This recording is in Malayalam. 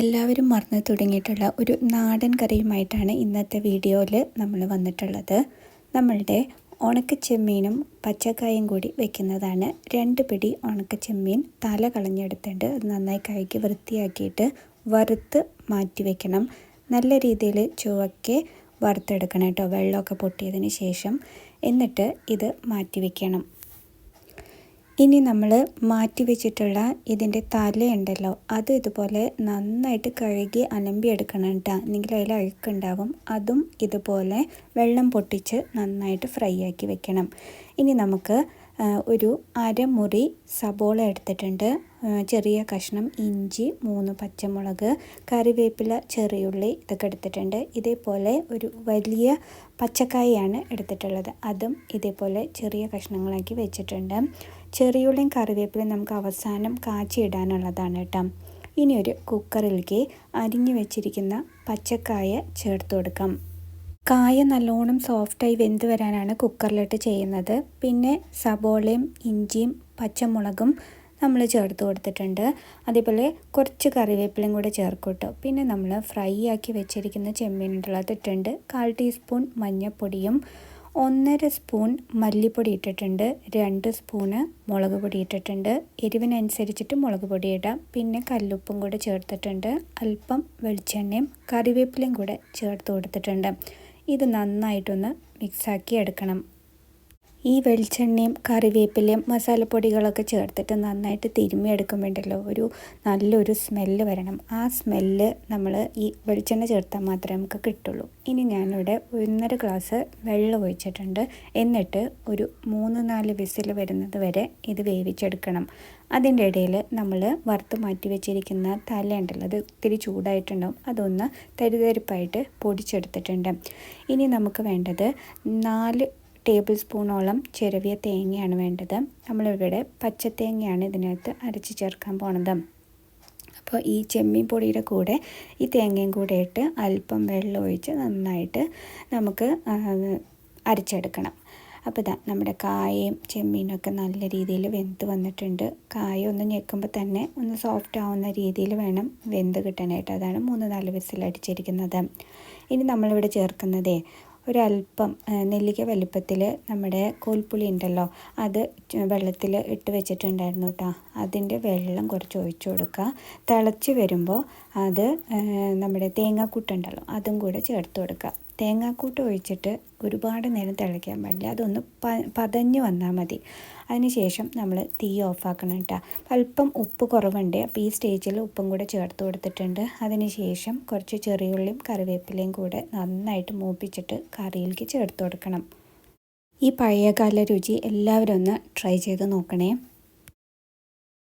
എല്ലാവരും മറന്നു തുടങ്ങിയിട്ടുള്ള ഒരു നാടൻ കറിയുമായിട്ടാണ് ഇന്നത്തെ വീഡിയോയിൽ നമ്മൾ വന്നിട്ടുള്ളത്. നമ്മളുടെ ഉണക്കച്ചെമ്മീനും പച്ചക്കായും കൂടി വെക്കുന്നതാണ്. രണ്ട് പിടി ഉണക്കച്ചെമ്മീൻ തല കളഞ്ഞെടുത്തിട്ട് അത് നന്നായി കഴുകി വൃത്തിയാക്കിയിട്ട് വറുത്ത് മാറ്റി വെക്കണം. നല്ല രീതിയിൽ ചുവക്കെ വറുത്തെടുക്കണം കേട്ടോ. വെള്ളമൊക്കെ പൊട്ടിയതിന് ശേഷം. എന്നിട്ട് ഇത് മാറ്റി വെക്കണം. ഇനി നമ്മൾ മാറ്റി വെച്ചിട്ടുള്ള ഇതിന്റെ തലയുണ്ടല്ലോ അത് ഇതുപോലെ നന്നായിട്ട് കഴുകി അലമ്പിയെടുക്കണം കേട്ടോ. അല്ലെങ്കിൽ അതിൽ അഴുക്കുണ്ടാവും. അതും ഇതുപോലെ വെള്ളം പൊട്ടിച്ച് നന്നായിട്ട് ഫ്രൈ ആക്കി വെക്കണം. ഇനി നമുക്ക് ഒരു അരമുറി സബോള എടുത്തിട്ടുണ്ട്. ചെറിയ കഷ്ണം ഇഞ്ചി മൂന്ന് പച്ചമുളക് കറിവേപ്പില ചെറിയുള്ളി ഇതൊക്കെ എടുത്തിട്ടുണ്ട്. ഇതേപോലെ ഒരു വലിയ പച്ചക്കായാണ് എടുത്തിട്ടുള്ളത്. അതും ഇതേപോലെ ചെറിയ കഷ്ണങ്ങളാക്കി വെച്ചിട്ടുണ്ട്. ചെറിയുള്ളിയും കറിവേപ്പിലയും നമുക്ക് അവസാനം കാച്ചിയിടാനുള്ളതാണ് കേട്ടോ. ഇനി ഒരു കുക്കറിലേക്ക് അരിഞ്ഞു വെച്ചിരിക്കുന്ന പച്ചക്കായ ചേർത്ത് കൊടുക്കാം. കായ നല്ലോണം സോഫ്റ്റായി വെന്ത് വരാനാണ് കുക്കറിലിട്ട് ചെയ്യുന്നത്. പിന്നെ സബോളയും ഇഞ്ചിയും പച്ചമുളകും നമ്മൾ ചേർത്ത് കൊടുത്തിട്ടുണ്ട്. അതേപോലെ കുറച്ച് കറിവേപ്പിലയും കൂടെ ചേർക്കൂട്ടോ പിന്നെ നമ്മൾ ഫ്രൈ ആക്കി വെച്ചിരിക്കുന്ന ചെമ്മീൻ ഇട്ടിട്ടുണ്ട്. കാൽ ടീസ്പൂൺ മഞ്ഞൾപ്പൊടിയും ഒന്നര സ്പൂൺ മല്ലിപ്പൊടി ഇട്ടിട്ടുണ്ട്. രണ്ട് സ്പൂണ് മുളക് പൊടി ഇട്ടിട്ടുണ്ട്. എരിവിനനുസരിച്ചിട്ട് മുളക് പൊടി ഇടാം. പിന്നെ കല്ലുപ്പും കൂടെ ചേർത്തിട്ടുണ്ട്. അല്പം വെളിച്ചെണ്ണയും കറിവേപ്പിലയും കൂടെ ചേർത്ത് കൊടുത്തിട്ടുണ്ട്. ഇത് നന്നായിട്ടൊന്ന് മിക്സാക്കി എടുക്കണം. ഈ വെളിച്ചെണ്ണയും കറിവേപ്പിലയും മസാലപ്പൊടികളൊക്കെ ചേർത്തിട്ട് നന്നായിട്ട് തിരുമ്മിയെടുക്കാൻ എടുക്കുമ്പോണ്ടല്ലോ ഒരു നല്ലൊരു സ്മെല്ല് വരണം. ആ സ്മെല്ല് നമ്മൾ ഈ വെളിച്ചെണ്ണ ചേർത്താൽ മാത്രമേ നമുക്ക് കിട്ടുള്ളൂ. ഇനി ഞാനിവിടെ ഒന്നര ഗ്ലാസ് വെള്ളം ഒഴിച്ചിട്ടുണ്ട്. എന്നിട്ട് ഒരു മൂന്ന് നാല് വിസിൽ വരുന്നത് വരെ ഇത് വേവിച്ചെടുക്കണം. അതിന്റെ ഇടയിൽ നമ്മൾ വറുത്ത് മാറ്റി വെച്ചിരിക്കുന്ന തല ഉണ്ടല്ലോ അത് ഒത്തിരി ചൂടായിട്ടുണ്ടാവും. അതൊന്ന് തരിതരിപ്പായിട്ട് പൊടിച്ചെടുത്തിട്ടുണ്ട്. ഇനി നമുക്ക് വേണ്ടത് നാല് ടേബിൾ സ്പൂണോളം ചെറിയ തേങ്ങയാണ് വേണ്ടത്. നമ്മളിവിടെ പച്ചത്തേങ്ങയാണ് ഇതിനകത്ത് അരച്ച് ചേർക്കാൻ പോണത്. അപ്പോൾ ഈ ചെമ്മീൻ പൊടിയുടെ കൂടെ ഈ തേങ്ങയും കൂടെ ഇട്ട് അല്പം വെള്ളം ഒഴിച്ച് നന്നായിട്ട് നമുക്ക് അരച്ചെടുക്കണം. അപ്പോൾ ഇതാ നമ്മുടെ കായയും ചെമ്മീനൊക്കെ നല്ല രീതിയിൽ വെന്ത് വന്നിട്ടുണ്ട്. കായ ഒന്ന് ഞെക്കുമ്പോൾ തന്നെ ഒന്ന് സോഫ്റ്റ് ആവുന്ന രീതിയിൽ വേണം വെന്ത് കിട്ടാനായിട്ട്. അതാണ് മൂന്ന് നാല് വിസിൽ അടിച്ചിരിക്കുന്നത് ഇനി നമ്മളിവിടെ ചേർക്കുന്നതേ ഒരല്പം നെല്ലിക്ക വലിപ്പത്തിൽ നമ്മുടെ കോൽപ്പുളി ഉണ്ടല്ലോ അത് വെള്ളത്തിൽ ഇട്ട് വെച്ചിട്ടുണ്ടായിരുന്നു കേട്ടോ അതിന്റെ വെള്ളം കുറച്ച് ഒഴിച്ചു കൊടുക്കുക തിളച്ച് വരുമ്പോൾ അത് നമ്മുടെ തേങ്ങാക്കൂട്ടുണ്ടല്ലോ അതും കൂടെ ചേർത്ത് കൊടുക്കുക തേങ്ങാക്കൂട്ട് ഒഴിച്ചിട്ട് ഒരുപാട് നേരം തിളയ്ക്കാൻ പാടില്ല. അതൊന്ന് പ പതഞ്ഞ് വന്നാൽ മതി. അതിനുശേഷം നമ്മൾ തീ ഓഫാക്കണം കേട്ടോ അല്പം ഉപ്പ് കുറവുണ്ട്. അപ്പോൾ ഈ സ്റ്റേജിൽ ഉപ്പും കൂടെ ചേർത്ത് കൊടുത്തിട്ടുണ്ട്. അതിനുശേഷം കുറച്ച് ചെറിയുള്ളിയും കറിവേപ്പിലയും കൂടെ നന്നായിട്ട് മൂപ്പിച്ചിട്ട് കറിയിലേക്ക് ചേർത്ത് കൊടുക്കണം. ഈ പഴയകാല രുചി എല്ലാവരും ഒന്ന് ട്രൈ ചെയ്ത് നോക്കണേ.